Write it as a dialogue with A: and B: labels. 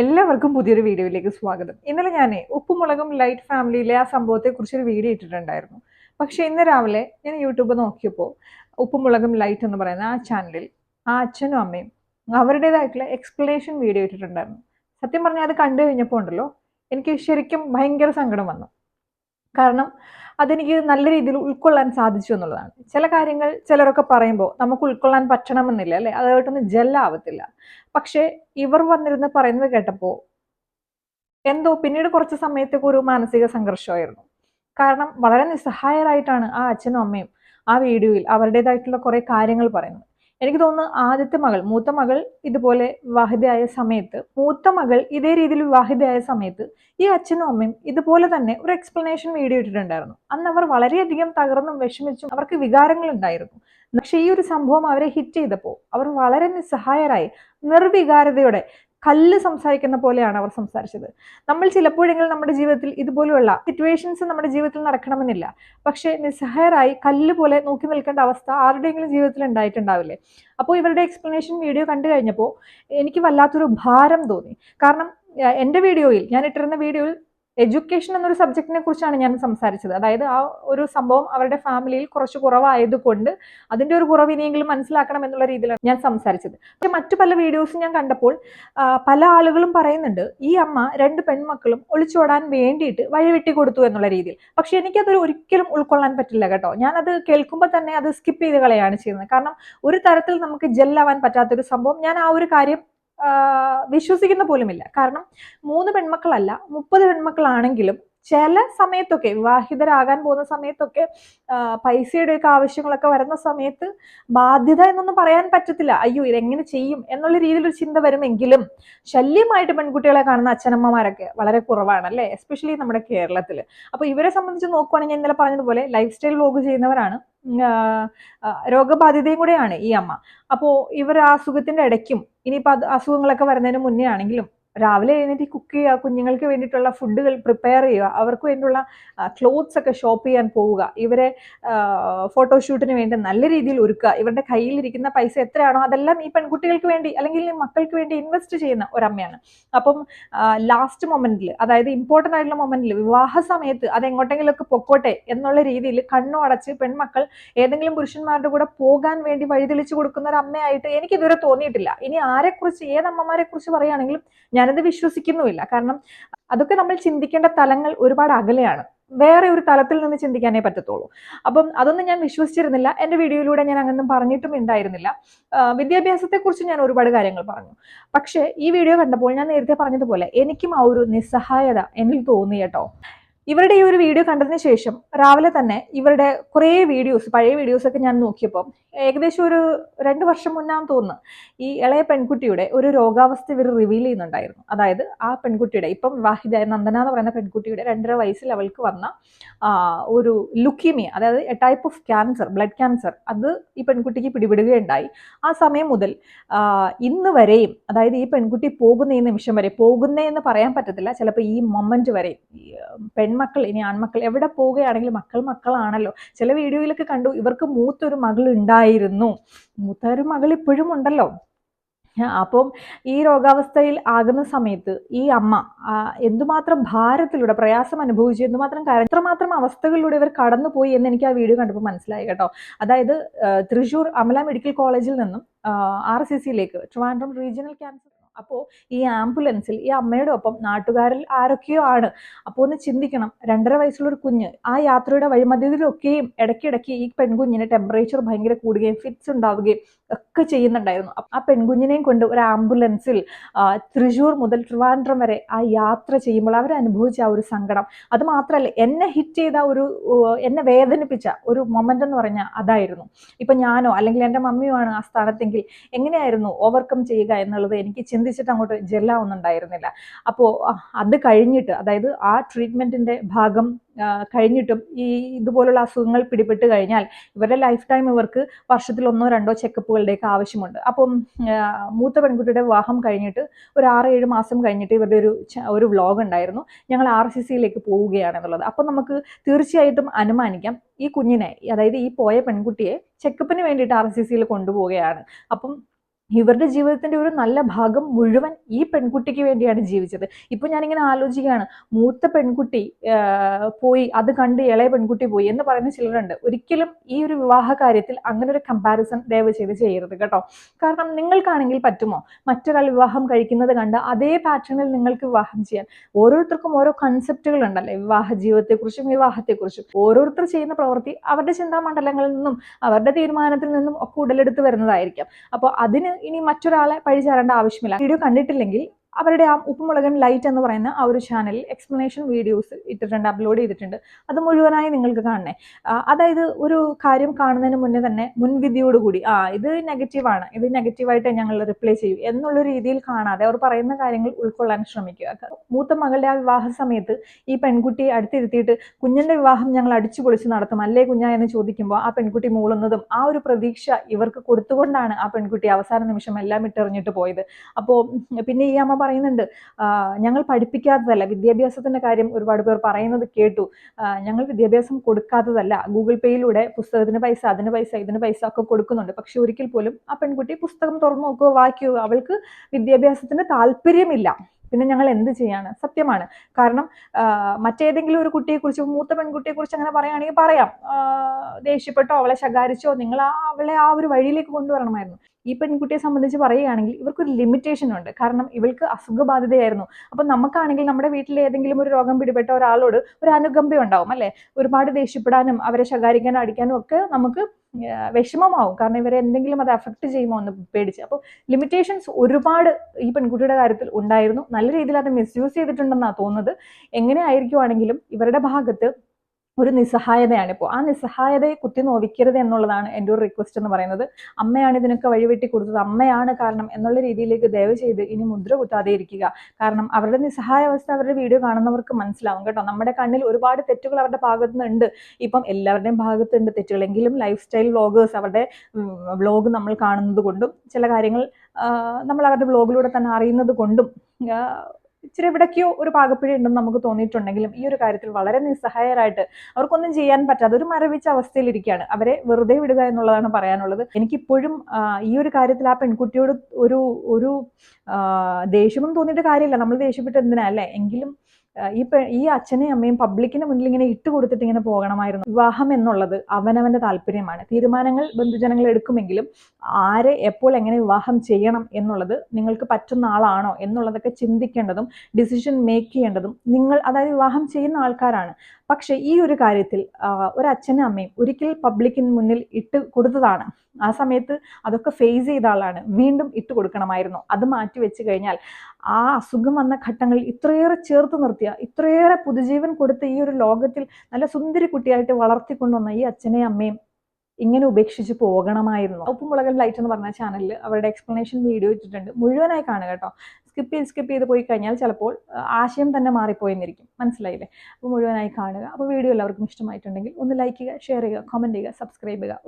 A: എല്ലാവർക്കും പുതിയൊരു വീഡിയോയിലേക്ക് സ്വാഗതം. ഇന്നലെ ഞാൻ ഉപ്പുമുളകും ലൈറ്റ് ഫാമിലിയിലെ ആ സംഭവത്തെക്കുറിച്ച് ഒരു വീഡിയോ ഇട്ടിട്ടുണ്ടായിരുന്നു. പക്ഷെ ഇന്ന് രാവിലെ ഞാൻ യൂട്യൂബ് നോക്കിയപ്പോൾ ഉപ്പുമുളകും ലൈറ്റ് എന്ന് പറയുന്ന ആ ചാനലിൽ ആ അച്ഛനും അമ്മയും അവരുടേതായിട്ടുള്ള എക്സ്പ്ലനേഷൻ വീഡിയോ ഇട്ടിട്ടുണ്ടായിരുന്നു. സത്യം പറഞ്ഞാൽ അത് കണ്ടു കഴിഞ്ഞപ്പോൾ ഉണ്ടല്ലോ എനിക്ക് ശരിക്കും ഭയങ്കര സങ്കടം വന്നു. കാരണം അതെനിക്ക് നല്ല രീതിയിൽ ഉൾക്കൊള്ളാൻ സാധിച്ചു എന്നുള്ളതാണ്. ചില കാര്യങ്ങൾ ചിലരൊക്കെ പറയുമ്പോൾ നമുക്ക് ഉൾക്കൊള്ളാൻ പറ്റണമെന്നില്ല അല്ലേ? അതായിട്ടൊന്നും ജെല്ലാവത്തില്ല. പക്ഷേ ഇവർ വന്നിരുന്ന് പറയുന്നത് കേട്ടപ്പോൾ എന്തോ പിന്നീട് കുറച്ച് സമയത്തേക്ക് ഒരു മാനസിക സംഘർഷമായിരുന്നു. കാരണം വളരെ നിസ്സഹായരായിട്ടാണ് ആ അച്ഛനും അമ്മയും ആ വീഡിയോയിൽ അവരുടേതായിട്ടുള്ള കുറേ കാര്യങ്ങൾ പറയുന്നത്. എനിക്ക് തോന്നുന്നു ആദ്യത്തെ മകൾ മൂത്ത മകൾ ഇതുപോലെ വിവാഹിതയായ സമയത്ത് മൂത്ത മകൾ ഇതേ രീതിയിൽ വിവാഹിതയായ സമയത്ത് ഈ അച്ഛനും അമ്മയും ഇതുപോലെ തന്നെ ഒരു എക്സ്പ്ലനേഷൻ വീഡിയോ ഇട്ടിട്ടുണ്ടായിരുന്നു. അന്ന് അവർ വളരെയധികം തകർന്നും വിഷമിച്ചും അവർക്ക് വികാരങ്ങൾ ഉണ്ടായിരുന്നു. പക്ഷെ ഈ ഒരു സംഭവം അവരെ ഹിറ്റ് ചെയ്തപ്പോൾ അവർ വളരെ നിസ്സഹായരായി നിർവികാരതയോടെ കല്ല് സംസാരിക്കുന്ന പോലെയാണ് അവർ സംസാരിച്ചത്. നമ്മൾ ചിലപ്പോഴെങ്കിലും നമ്മുടെ ജീവിതത്തിൽ ഇതുപോലെയുള്ള സിറ്റുവേഷൻസ് നമ്മുടെ ജീവിതത്തിൽ നടക്കണമെന്നില്ല. പക്ഷേ നിസ്സഹായരായി കല്ല് പോലെ നോക്കി നിൽക്കേണ്ട അവസ്ഥ ആരുടെയെങ്കിലും ജീവിതത്തിൽ ഉണ്ടായിട്ടുണ്ടാവില്ലേ? അപ്പോൾ ഇവരുടെ എക്സ്പ്ലനേഷൻ വീഡിയോ കണ്ടു കഴിഞ്ഞപ്പോൾ എനിക്ക് വല്ലാത്തൊരു ഭാരം തോന്നി. കാരണം എന്റെ വീഡിയോയിൽ ഞാൻ ഇട്ടിരുന്ന വീഡിയോയിൽ എഡ്യൂക്കേഷൻ എന്നൊരു സബ്ജക്റ്റിനെ കുറിച്ചാണ് ഞാൻ സംസാരിച്ചത്. അതായത് ആ ഒരു സംഭവം അവരുടെ ഫാമിലിയിൽ കുറച്ച് കുറവായതുകൊണ്ട് അതിന്റെ ഒരു കുറവ് ഇനിയെങ്കിലും മനസ്സിലാക്കണം എന്നുള്ള രീതിയിലാണ് ഞാൻ സംസാരിച്ചത്. പക്ഷെ മറ്റു പല വീഡിയോസും ഞാൻ കണ്ടപ്പോൾ പല ആളുകളും പറയുന്നുണ്ട് ഈ അമ്മ രണ്ട് പെൺമക്കളും ഒളിച്ചോടാൻ വേണ്ടിയിട്ട് വഴിവെട്ടി കൊടുത്തു എന്നുള്ള രീതിയിൽ. പക്ഷെ എനിക്കത് ഒരിക്കലും ഉൾക്കൊള്ളാൻ പറ്റില്ല കേട്ടോ. ഞാനത് കേൾക്കുമ്പോൾ തന്നെ അത് സ്കിപ്പ് ചെയ്ത് കളയാണ് ചെയ്യുന്നത്. കാരണം ഒരു തരത്തിൽ നമുക്ക് ജെല്ലാവാൻ പറ്റാത്തൊരു സംഭവം. ഞാൻ ആ ഒരു കാര്യം വിശ്വസിക്കുന്ന പോലുമില്ല. കാരണം മൂന്ന് പെൺമക്കളല്ല മുപ്പത് പെൺമക്കളാണെങ്കിലും ചില സമയത്തൊക്കെ വിവാഹിതരാകാൻ പോകുന്ന സമയത്തൊക്കെ പൈസയുടെ പൈസയുടെയൊക്കെ ആവശ്യങ്ങളൊക്കെ വരുന്ന സമയത്ത് ബാധ്യത എന്നൊന്നും പറയാൻ പറ്റത്തില്ല. അയ്യോ ഇതെങ്ങനെ ചെയ്യും എന്നുള്ള രീതിയിലൊരു ചിന്ത വരുമെങ്കിലും ശല്യമായിട്ട് പെൺകുട്ടികളെ കാണുന്ന അച്ഛനമ്മമാരൊക്കെ വളരെ കുറവാണ് അല്ലേ എസ്പെഷ്യലി നമ്മുടെ കേരളത്തിൽ അപ്പൊ ഇവരെ സംബന്ധിച്ച് നോക്കുവാണെങ്കിൽ ഞാൻ ഇന്നലെ പറഞ്ഞതുപോലെ ലൈഫ് സ്റ്റൈൽ വ്ലോഗ് ചെയ്യുന്നവരാണ്. രോഗബാധിതയും കൂടെയാണ് ഈ അമ്മ. അപ്പോൾ ഇവർ ആ അസുഖത്തിന്റെ ഇടയ്ക്കും ഇനിയിപ്പോൾ അത് അസുഖങ്ങളൊക്കെ വരുന്നതിന് മുന്നേ ആണെങ്കിലും രാവിലെ എഴുന്നേറ്റ് കുക്ക് ചെയ്യുക കുഞ്ഞുങ്ങൾക്ക് വേണ്ടിയിട്ടുള്ള ഫുഡുകൾ പ്രിപ്പയർ ചെയ്യുക അവർക്ക് വേണ്ടിയുള്ള ക്ലോത്ത്സ് ഒക്കെ ഷോപ്പ് ചെയ്യാൻ പോവുക ഇവരെ ഫോട്ടോഷൂട്ടിന് വേണ്ടി നല്ല രീതിയിൽ ഒരുക്കുക ഇവരുടെ കയ്യിലിരിക്കുന്ന പൈസ എത്രയാണോ അതെല്ലാം ഈ പെൺകുട്ടികൾക്ക് വേണ്ടി അല്ലെങ്കിൽ ഈ മക്കൾക്ക് വേണ്ടി ഇൻവെസ്റ്റ് ചെയ്യുന്ന ഒരമ്മയാണ്. അപ്പം ലാസ്റ്റ് മൊമെന്റിൽ അതായത് ഇമ്പോർട്ടന്റ് ആയിട്ടുള്ള മൊമെന്റിൽ വിവാഹ സമയത്ത് അത് എങ്ങോട്ടെങ്കിലുമൊക്കെ പൊക്കോട്ടെ എന്നുള്ള രീതിയിൽ കണ്ണു അടച്ച് പെൺമക്കൾ ഏതെങ്കിലും പുരുഷന്മാരുടെ കൂടെ പോകാൻ വേണ്ടി വഴിതെളിച്ചു കൊടുക്കുന്ന ഒരു അമ്മയായിട്ട് എനിക്കിതുവരെ തോന്നിയിട്ടില്ല. ഇനി ആരെക്കുറിച്ച് ഏത് അമ്മമാരെക്കുറിച്ച് പറയുകയാണെങ്കിലും ഞാനത് വിശ്വസിക്കുന്നുമില്ല. കാരണം അതൊക്കെ നമ്മൾ ചിന്തിക്കേണ്ട തലങ്ങൾ ഒരുപാട് അകലെയാണ്. വേറെ ഒരു തലത്തിൽ നിന്ന് ചിന്തിക്കാനേ പറ്റത്തുള്ളൂ. അപ്പം അതൊന്നും ഞാൻ വിശ്വസിച്ചിരുന്നില്ല. എന്റെ വീഡിയോയിലൂടെ ഞാൻ അങ്ങനൊന്നും പറഞ്ഞിട്ടും ഉണ്ടായിരുന്നില്ല. വിദ്യാഭ്യാസത്തെക്കുറിച്ച് ഞാൻ ഒരുപാട് കാര്യങ്ങൾ പറഞ്ഞു. പക്ഷേ ഈ വീഡിയോ കണ്ടപ്പോൾ ഞാൻ നേരത്തെ പറഞ്ഞതുപോലെ എനിക്കും ആ ഒരു നിസ്സഹായത എന്നിൽ തോന്നി കേട്ടോ. ഇവരുടെ ഈ ഒരു വീഡിയോ കണ്ടതിന് ശേഷം രാവിലെ തന്നെ ഇവരുടെ കുറേ വീഡിയോസ് പഴയ വീഡിയോസ് ഒക്കെ ഞാൻ നോക്കിയപ്പോൾ ഏകദേശം ഒരു രണ്ട് വർഷം മുന്നാന്ന് തോന്നുന്നു ഈ ഇളയ പെൺകുട്ടിയുടെ ഒരു രോഗാവസ്ഥ ഇവർ റിവീൽ ചെയ്യുന്നുണ്ടായിരുന്നു. അതായത് ആ പെൺകുട്ടിയുടെ ഇപ്പം വിവാഹിത നന്ദന എന്ന് പറയുന്ന പെൺകുട്ടിയുടെ രണ്ടര വയസ്സിൽ അവൾക്ക് വന്ന ഒരു ലുക്കീമിയ അതായത് a type of cancer blood cancer അത് ഈ പെൺകുട്ടിക്ക് പിടിപെടുകയുണ്ടായി. ആ സമയം മുതൽ ഇന്ന് വരെയും അതായത് ഈ പെൺകുട്ടി പോകുന്ന ഈ നിമിഷം വരെ പോകുന്നേ എന്ന് പറയാൻ പറ്റത്തില്ല. ചിലപ്പോൾ ഈ മൊമെന്റ് വരെ ഉം, പെൺമക്കൾ ഇനി ആൺമക്കൾ എവിടെ പോവുകയാണെങ്കിലും മക്കൾ മക്കളാണല്ലോ. ചില വീഡിയോയിലൊക്കെ കണ്ടു ഇവർക്ക് മൂത്തൊരു മകൾ ഉണ്ടായിരുന്നു. മൂത്ത ഒരു മകൾ ഇപ്പോഴും ഉണ്ടല്ലോ. അപ്പം ഈ രോഗാവസ്ഥയിൽ ആകുന്ന സമയത്ത് ഈ അമ്മ എന്തുമാത്രം ഭാരത്തിലൂടെ പ്രയാസം അനുഭവിച്ചു എന്തുമാത്രം കാര്യം എത്രമാത്രം അവസ്ഥകളിലൂടെ ഇവർ കടന്നുപോയി എന്ന് എനിക്ക് ആ വീഡിയോ കണ്ടപ്പോൾ മനസ്സിലായി കേട്ടോ. അതായത് തൃശൂർ അമല മെഡിക്കൽ കോളേജിൽ നിന്നും ആർ സി സിയിലേക്ക് ട്രിവാൻഡ്രം റീജിയണൽ ക്യാൻസർ അപ്പോൾ ഈ ആംബുലൻസിൽ ഈ അമ്മയുടെ ഒപ്പം നാട്ടുകാരിൽ ആരൊക്കെയോ ആണ്. അപ്പോൾ ഒന്ന് ചിന്തിക്കണം. രണ്ടര വയസ്സുള്ള ഒരു കുഞ്ഞ് ആ യാത്രയുടെ വഴിമധ്യത്തിലൊക്കെയും ഇടയ്ക്കിടയ്ക്ക് ഈ പെൺകുഞ്ഞിന് ടെമ്പറേച്ചർ ഭയങ്കര കൂടുകയും ഫിറ്റ്സ് ഉണ്ടാവുകയും ഒക്കെ ചെയ്യുന്നുണ്ടായിരുന്നു. ആ പെൺകുഞ്ഞിനെയും കൊണ്ട് ഒരു ആംബുലൻസിൽ തൃശ്ശൂർ മുതൽ ട്രിവാൻഡ്രം വരെ ആ യാത്ര ചെയ്യുമ്പോൾ അവർ അനുഭവിച്ച ആ ഒരു സങ്കടം. അത് മാത്രമല്ല എന്നെ ഹിറ്റ് ചെയ്ത ഒരു എന്നെ വേദനിപ്പിച്ച ഒരു മൊമെന്റ് എന്ന് പറഞ്ഞാൽ അതായിരുന്നു. ഇപ്പൊ ഞാനോ അല്ലെങ്കിൽ എന്റെ മമ്മിയോ ആണ് ആ സ്ഥാനത്തെങ്കിൽ എങ്ങനെയായിരുന്നു ഓവർകം ചെയ്യുക എന്നുള്ളത് എനിക്ക് ചിന്തിച്ചിട്ട് അങ്ങോട്ട് ജെല്ലാവുന്നുണ്ടായിരുന്നില്ല അപ്പോൾ അത് കഴിഞ്ഞിട്ട് അതായത് ആ ട്രീറ്റ്മെന്റിന്റെ ഭാഗം കഴിഞ്ഞിട്ടും ഈ ഇതുപോലുള്ള അസുഖങ്ങൾ പിടിപെട്ട് കഴിഞ്ഞാൽ ഇവരുടെ ലൈഫ് ടൈം ഇവർക്ക് വർഷത്തിൽ ഒന്നോ രണ്ടോ ചെക്കപ്പുകളുടെയൊക്കെ ആവശ്യമുണ്ട്. അപ്പം മൂത്ത പെൺകുട്ടിയുടെ വിവാഹം കഴിഞ്ഞിട്ട് ഒരു ആറ് ഏഴ് മാസം കഴിഞ്ഞിട്ട് ഇവരുടെ ഒരു ഒരു വ്ലോഗ് ഉണ്ടായിരുന്നു. ഞങ്ങൾ ആർ സി സിയിലേക്ക് പോവുകയാണെന്നുള്ളത്. അപ്പം നമുക്ക് തീർച്ചയായിട്ടും അനുമാനിക്കാം ഈ കുഞ്ഞിനെ അതായത് ഈ പോയ പെൺകുട്ടിയെ ചെക്കപ്പിന് വേണ്ടിയിട്ട് ആർ സി സിയിൽ കൊണ്ടുപോവുകയാണ്. അപ്പം ഇവരുടെ ജീവിതത്തിന്റെ ഒരു നല്ല ഭാഗം മുഴുവൻ ഈ പെൺകുട്ടിക്ക് വേണ്ടിയാണ് ജീവിച്ചത്. ഇപ്പൊ ഞാനിങ്ങനെ ആലോചിക്കുകയാണ് മൂത്ത പെൺകുട്ടി പോയി അത് കണ്ട് ഇളയ പെൺകുട്ടി പോയി എന്ന് പറയുന്ന ചിലരുണ്ട്. ഒരിക്കലും ഈ ഒരു വിവാഹ കാര്യത്തിൽ അങ്ങനെ ഒരു കമ്പാരിസൺ ദയവ് ചെയ്ത് ചെയ്യരുത് കേട്ടോ. കാരണം നിങ്ങൾക്കാണെങ്കിൽ പറ്റുമോ? മറ്റൊരാൾ വിവാഹം കഴിക്കുന്നത് കണ്ട് അതേ പാറ്റേണിൽ നിങ്ങൾക്ക് വിവാഹം ചെയ്യാൻ. ഓരോരുത്തർക്കും ഓരോ കൺസെപ്റ്റുകൾ ഉണ്ടല്ലേ? വിവാഹ ജീവിതത്തെക്കുറിച്ചും വിവാഹത്തെക്കുറിച്ചും. ഓരോരുത്തർ ചെയ്യുന്ന പ്രവൃത്തി അവരുടെ ചിന്താമണ്ഡലങ്ങളിൽ നിന്നും അവരുടെ തീരുമാനത്തിൽ നിന്നും ഒക്കെ ഉടലെടുത്ത് വരുന്നതായിരിക്കാം. അപ്പോൾ അതിന് ഇനി മറ്റൊരാളെ പഴിചാരേണ്ട ആവശ്യമില്ല. വീഡിയോ കണ്ടിട്ടില്ലെങ്കിൽ അവരുടെ ആ ഉപ്പുമുളകൻ ലൈറ്റ് എന്ന് പറയുന്ന ആ ഒരു ചാനലിൽ എക്സ്പ്ലനേഷൻ വീഡിയോസ് ഇട്ടിട്ടുണ്ട് അപ്ലോഡ് ചെയ്തിട്ടുണ്ട്. അത് മുഴുവനായി നിങ്ങൾക്ക് കാണണേ. അതായത് ഒരു കാര്യം കാണുന്നതിന് മുന്നേ തന്നെ മുൻവിധിയോടുകൂടി ആ ഇത് നെഗറ്റീവാണ് ഇത് നെഗറ്റീവായിട്ട് ഞങ്ങൾ റിപ്ലൈ ചെയ്യും എന്നുള്ള രീതിയിൽ കാണാതെ അവർ പറയുന്ന കാര്യങ്ങൾ ഉൾക്കൊള്ളാൻ ശ്രമിക്കുക. മൂത്ത മകളുടെ ആ വിവാഹ സമയത്ത് ഈ പെൺകുട്ടിയെ അടുത്തിരുത്തിയിട്ട് കുഞ്ഞിന്റെ വിവാഹം ഞങ്ങൾ അടിച്ചു പൊളിച്ച് നടത്തും. അല്ലേ കുഞ്ഞ എന്ന് ചോദിക്കുമ്പോൾ ആ പെൺകുട്ടി മൂളുന്നതും ആ ഒരു പ്രതീക്ഷ ഇവർക്ക് കൊടുത്തുകൊണ്ടാണ് ആ പെൺകുട്ടി അവസാന നിമിഷം എല്ലാം ഇട്ടെറിഞ്ഞിട്ട് പോയത്. അപ്പോൾ പിന്നെ ഈ അമ്മ പറയുന്നുണ്ട്. ഞങ്ങൾ പഠിപ്പിക്കാത്തതല്ല. വിദ്യാഭ്യാസത്തിന്റെ കാര്യം ഒരുപാട് പേർ പറയുന്നത് കേട്ടു. ഞങ്ങൾ വിദ്യാഭ്യാസം കൊടുക്കാത്തതല്ല. ഗൂഗിൾ പേയിലൂടെ പുസ്തകത്തിന് പൈസ അതിന് പൈസ ഇതിന് പൈസ ഒക്കെ കൊടുക്കുന്നുണ്ട്. പക്ഷെ ഒരിക്കൽ പോലും ആ പെൺകുട്ടി പുസ്തകം തുറന്നു നോക്കുക വായിക്കുക അവൾക്ക് വിദ്യാഭ്യാസത്തിന് താല്പര്യമില്ല. പിന്നെ ഞങ്ങൾ എന്ത് ചെയ്യാണ്? സത്യമാണ്. കാരണം മറ്റേതെങ്കിലും ഒരു കുട്ടിയെക്കുറിച്ച് മൂത്ത പെൺകുട്ടിയെക്കുറിച്ച് അങ്ങനെ പറയുകയാണെങ്കിൽ പറയാം. ദേഷ്യപ്പെട്ടോ അവളെ ശകാരിച്ചോ നിങ്ങൾ ആ അവളെ ആ ഒരു വഴിയിലേക്ക് കൊണ്ടുവരണമായിരുന്നു. ഈ പെൺകുട്ടിയെ സംബന്ധിച്ച് പറയുകയാണെങ്കിൽ ഇവർക്കൊരു ലിമിറ്റേഷൻ ഉണ്ട്. കാരണം ഇവൾക്ക് അസുഖബാധിതയായിരുന്നു. അപ്പം നമുക്കാണെങ്കിൽ നമ്മുടെ വീട്ടിൽ ഏതെങ്കിലും ഒരു രോഗം പിടിപെട്ട ഒരാളോട് ഒരു അനുകമ്പ ഉണ്ടാവും അല്ലേ? ഒരുപാട് ദേഷ്യപ്പെടാനും അവരെ ശകാരിക്കാനും അടിക്കാനും ഒക്കെ നമുക്ക് വിഷമമാവും. കാരണം ഇവരെ എന്തെങ്കിലും അത് അഫക്റ്റ് ചെയ്യുമോ എന്ന് പേടിച്ച്. അപ്പോൾ ലിമിറ്റേഷൻസ് ഒരുപാട് ഈ പെൺകുട്ടിയുടെ കാര്യത്തിൽ ഉണ്ടായിരുന്നു. നല്ല രീതിയിൽ അത് മിസ്യൂസ് ചെയ്തിട്ടുണ്ടെന്നാണ് തോന്നുന്നത്. എങ്ങനെ ആയിരിക്കുവാണെങ്കിലും ഇവരുടെ ഭാഗത്ത് ഒരു നിസ്സഹായതയാണ് ഇപ്പോൾ ആ നിസ്സഹായതയെ കുത്തി നോവിക്കരുത് എന്നുള്ളതാണ് എന്റെ ഒരു റിക്വസ്റ്റ് എന്ന് പറയുന്നത്. അമ്മയാണ് ഇതിനൊക്കെ വഴിവെട്ടി കൊടുത്തത്. അമ്മയാണ് കാരണം എന്നുള്ള രീതിയിലേക്ക് ദയവ് ചെയ്ത് ഇനി മുദ്ര കുത്താതെ ഇരിക്കുക. കാരണം അവരുടെ നിസ്സഹായ അവസ്ഥ അവരുടെ വീഡിയോ കാണുന്നവർക്ക് മനസ്സിലാവും കേട്ടോ. നമ്മുടെ കണ്ണിൽ ഒരുപാട് തെറ്റുകൾ അവരുടെ ഭാഗത്തു നിന്നുണ്ട് ഇപ്പം എല്ലാവരുടെയും ഭാഗത്തുണ്ട് തെറ്റുകളെങ്കിലും ലൈഫ് സ്റ്റൈൽ വ്ളോഗേഴ്സ് അവരുടെ വ്ളോഗ് നമ്മൾ കാണുന്നത് കൊണ്ടും ചില കാര്യങ്ങൾ നമ്മൾ അവരുടെ വ്ളോഗിലൂടെ തന്നെ അറിയുന്നത് കൊണ്ടും ഇച്ചിരി എവിടേക്കോ ഒരു പാകപ്പിഴ ഉണ്ടെന്ന് നമുക്ക് തോന്നിയിട്ടുണ്ടെങ്കിലും ഈ ഒരു കാര്യത്തിൽ വളരെ നിസ്സഹായരായിട്ട് അവർക്കൊന്നും ചെയ്യാൻ പറ്റാതെ ഒരു മരവിച്ച അവസ്ഥയിലിരിക്കുകയാണ്. അവരെ വെറുതെ വിടുക എന്നുള്ളതാണ് പറയാനുള്ളത്. എനിക്കിപ്പോഴും ഈ ഒരു കാര്യത്തിൽ ആ പെൺകുട്ടിയോട് ഒരു ഒരു ദേഷ്യമൊന്നും തോന്നിയിട്ട് കാര്യമില്ല. നമ്മൾ ദേഷ്യപ്പെട്ട് എന്തിനാ അല്ലേ? എങ്കിലും ഈ ഈ അച്ഛനെയും അമ്മയും പബ്ലിക്കിന് മുന്നിൽ ഇങ്ങനെ ഇട്ട് കൊടുത്തിട്ട് ഇങ്ങനെ പോകണമായിരുന്നു. വിവാഹം എന്നുള്ളത് അവനവന്റെ താല്പര്യമാണ്. തീരുമാനങ്ങൾ ബന്ധുജനങ്ങൾ എടുക്കുമെങ്കിലും ആരെ എപ്പോൾ എങ്ങനെ വിവാഹം ചെയ്യണം എന്നുള്ളത് നിങ്ങൾക്ക് പറ്റുന്ന ആളാണോ എന്നുള്ളതൊക്കെ ചിന്തിക്കേണ്ടതും ഡിസിഷൻ മേക്ക് ചെയ്യേണ്ടതും നിങ്ങൾ അതായത് വിവാഹം ചെയ്യുന്ന ആൾക്കാരാണ്. പക്ഷെ ഈ ഒരു കാര്യത്തിൽ ഒരു അച്ഛനും അമ്മയും ഒരിക്കൽ പബ്ലിക്കിന് മുന്നിൽ ഇട്ട് കൊടുത്തതാണ്. ആ സമയത്ത് അതൊക്കെ ഫേസ് ചെയ്ത ആളാണ്. വീണ്ടും ഇട്ട് കൊടുക്കണമായിരുന്നു. അത് മാറ്റി വെച്ച് കഴിഞ്ഞാൽ ആ അസുഖം വന്ന ഘട്ടങ്ങളിൽ ഇത്രയേറെ ചേർത്ത് നിർത്തിയ ഇത്രയേറെ പുതുജീവൻ കൊടുത്ത ഈ ഒരു ലോകത്തിൽ നല്ല സുന്ദരി കുട്ടിയായിട്ട് വളർത്തിക്കൊണ്ടുവന്ന ഈ അച്ഛനെയും അമ്മയും ഇങ്ങനെ ഉപേക്ഷിച്ച് പോകണമായിരുന്നു. ഉപ്പുമുളകൻ ലൈറ്റ് എന്ന് പറഞ്ഞ ചാനലിൽ അവരുടെ എക്സ്പ്ലനേഷൻ വീഡിയോ ഇട്ടിട്ടുണ്ട്. മുഴുവനായി കാണുക കേട്ടോ. സ്കിപ്പ് ചെയ്ത് സ്കിപ്പ് ചെയ്ത് പോയി കഴിഞ്ഞാൽ ചിലപ്പോൾ ആശയം തന്നെ മാറിപ്പോയെന്നിരിക്കും. മനസ്സിലായില്ലേ? അപ്പോൾ മുഴുവനായി കാണുക. അപ്പോൾ വീഡിയോ എല്ലാവർക്കും ഇഷ്ടമായിട്ടുണ്ടെങ്കിൽ ഒന്ന് ലൈക്ക് ചെയ്യുക ഷെയർ ചെയ്യുക കമന്റ് ചെയ്യുക സബ്സ്ക്രൈബ് ചെയ്യുക.